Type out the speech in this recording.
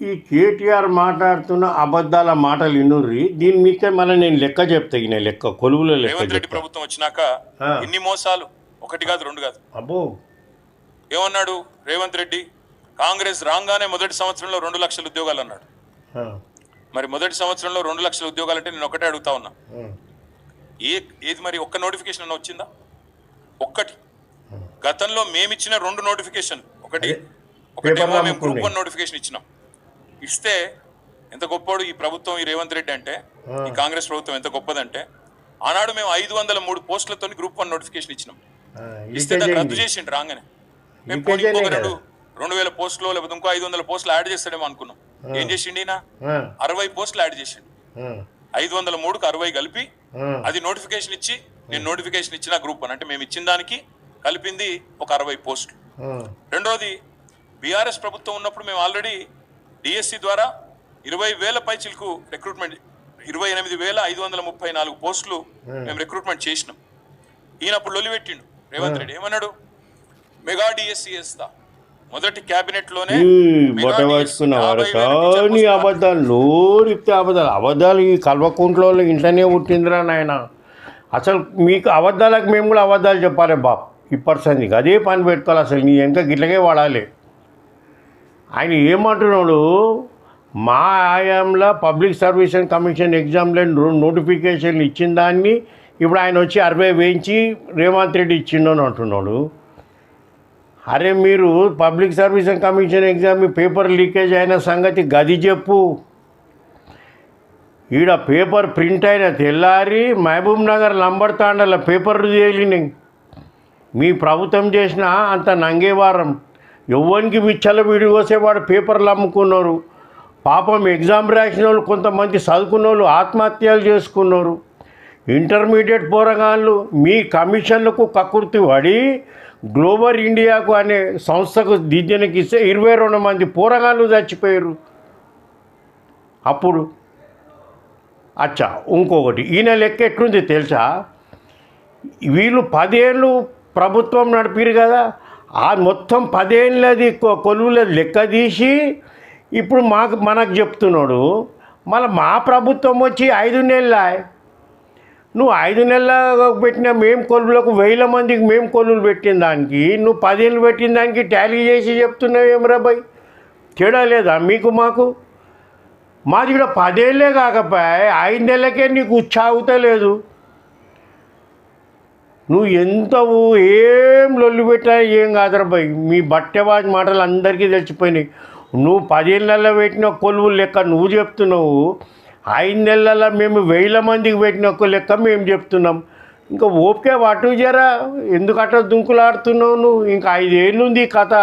ఈ కేటీఆర్ మాట్లాడుతున్న అబద్ధాల మాటలు ఇన్నుర్రి దీని మీకే మళ్ళీ నేను లెక్క చెప్తా లెక్క కొలువులో లెక్క రేవంత్ రెడ్డి ప్రభుత్వం వచ్చినాక ఆ. ఎన్ని మోసాలు ఒకటి కాదు రెండు కాదు. అబ్బో. ఏమన్నాడు రేవంత్ రెడ్డి? కాంగ్రెస్ రాగానే మొదటి సంవత్సరంలో రెండు లక్షల ఉద్యోగాలు అన్నాడు. మరి మొదటి సంవత్సరంలో రెండు లక్షల ఉద్యోగాలు అంటే నేను ఒకటే అడుగుతా ఉన్నా. ఏ ఏది మరి ఒక్క నోటిఫికేషన్ అన్న వచ్చిందా? ఒక్కటి. గతంలో మేమిచ్చిన రెండు నోటిఫికేషన్ ఒకటి ఒకటేమో మేము గ్రూప్. వన్ నోటిఫికేషన్ ఇచ్చినాం. ఇస్తే ఎంత గొప్పోడు ఈ ప్రభుత్వం ఈ రేవంత్ రెడ్డి అంటే? ఈ కాంగ్రెస్ ప్రభుత్వం ఎంత గొప్పదంటే? ఆనాడు మేము ఐదు వందల మూడు పోస్టులతో గ్రూప్ వన్ నోటిఫికేషన్ ఇచ్చినాం. ఇస్తే దాన్ని రద్దు. చేసిండు రాగానే. మేము అయినాయి రెండు. రెండు వేల పోస్టులు లేకపోతే ఇంకో ఐదు వందల పోస్టులు యాడ్ చేస్తాడేమో అనుకున్నాం. ఏం చేసిండు ఆ, అరవై పోస్టులు యాడ్ చేసిండు. ఐదు వందల మూడుకు అరవై కలిపి అది నోటిఫికేషన్ ఇచ్చి నేను నోటిఫికేషన్ ఇచ్చిన గ్రూప్ అని అంటే మేము ఇచ్చిన దానికి కలిపింది ఒక అరవై పోస్టులు. రెండోది బీఆర్ఎస్ ప్రభుత్వం ఉన్నప్పుడు మేము ఆల్రెడీ డిఎస్సి ద్వారా ఇరవై వేల పైచిలకు రిక్రూట్మెంట్ ఇరవై ఎనిమిది వేల ఐదు వందల ముప్పై నాలుగు పోస్టులు మేము రిక్రూట్మెంట్ చేసినాం. ఈయన అప్పుడు లొలి పెట్టిండు. రేవంత్ రెడ్డి ఏమన్నాడు? మెగా డిఎస్సి వేస్తా మొదటి క్యాబినెట్లోనే కానీ అబద్ధాలు నోరిప్తే అబద్ధాలు. అబద్ధాలు ఈ కల్వకుంట్లో ఇంట్లోనే పుట్టిందిరా నాయన. అసలు మీకు అబద్ధాలకు మేము కూడా అబద్ధాలు చెప్పాలి బాప్. ఈ పర్సన్కి అదే పని పెట్టుకోవాలి అసలు. నీ వెనక గిట్లకే వాడాలి. ఆయన ఏమంటున్నాడు? మా ఆయాంలో పబ్లిక్ సర్వీసెస్ కమిషన్ ఎగ్జామ్లో నోటిఫికేషన్లు ఇచ్చిన దాన్ని ఇప్పుడు ఆయన వచ్చి అరవై వేయించి రేవంత్ రెడ్డి ఇచ్చిండు అని అంటున్నాడు. అరే మీరు public service commission exam paper leakage అయిన సంగతి గది చెప్పు. ఈడ పేపర్ ప్రింట్ అయిన తెల్లారి మహబూబ్ నగర్ లంబర్ తాండల పేపర్ తేలినాయి. మీ ప్రభుత్వం చేసిన అంత నంగేవారం. ఎవ్వరికి విచ్చల వీడి కోసేవాడు పేపర్లు అమ్ముకున్నారు. పాపం ఎగ్జామ్ రాసిన వాళ్ళు కొంతమంది చదువుకున్న వాళ్ళు ఆత్మహత్యలు చేసుకున్నారు. ఇంటర్మీడియట్ పోరగాళ్ళు మీ కమిషన్లకు కకృతి పడి గ్లోబల్ ఇండియాకు అనే సంస్థకు దిద్యనకి ఇస్తే ఇరవై రెండు మంది పోరగాళ్ళు చచ్చిపోయారు. అప్పుడు అచ్చా ఇంకొకటి ఈయన లెక్క ఎట్లుంది తెలుసా? వీళ్ళు పదేళ్ళు ప్రభుత్వం నడిపిరు కదా ఆ మొత్తం పదేళ్ళది కొ- కొలువులది లెక్క తీసి ఇప్పుడు మాకు మనకు చెప్తున్నాడు మళ్ళీ మా ప్రభుత్వం వచ్చి ఐదు నెలల? నువ్వు ఐదు నెలల పెట్టిన మేము కొలువులకు వేల మందికి మేము కొలువులు పెట్టిన దానికి నువ్వు పదేళ్ళు పెట్టిన దానికి టాలీ చేసి చెప్తున్నావు ఏమరా బాయ్ తేడా లేదా మీకు మాకు? మాది కూడా పదేళ్ళే కాకపోయి ఐదు నెలలకే నీకు ఉచ్చాగుతలేదు నువ్వు ఎంత ఏం లొల్లి పెట్టా ఏం కాదరా బాయ్. మీ బట్టెవాజ్ మాటలు అందరికీ తెలిసిపోయినాయి. నువ్వు పదిహేను నెలల పెట్టిన కొలువులు లెక్క నువ్వు చెప్తున్నావు. ఐదు నెలల్లో మేము వేల మందికి పెట్టిన ఒక లెక్క మేము చెప్తున్నాం. ఇంకా ఓపిక వాటు జరా. ఎందుకు అట్లా దుంకులాడుతున్నావు నువ్వు? ఇంకా ఐదేళ్ళు ఉంది కథ.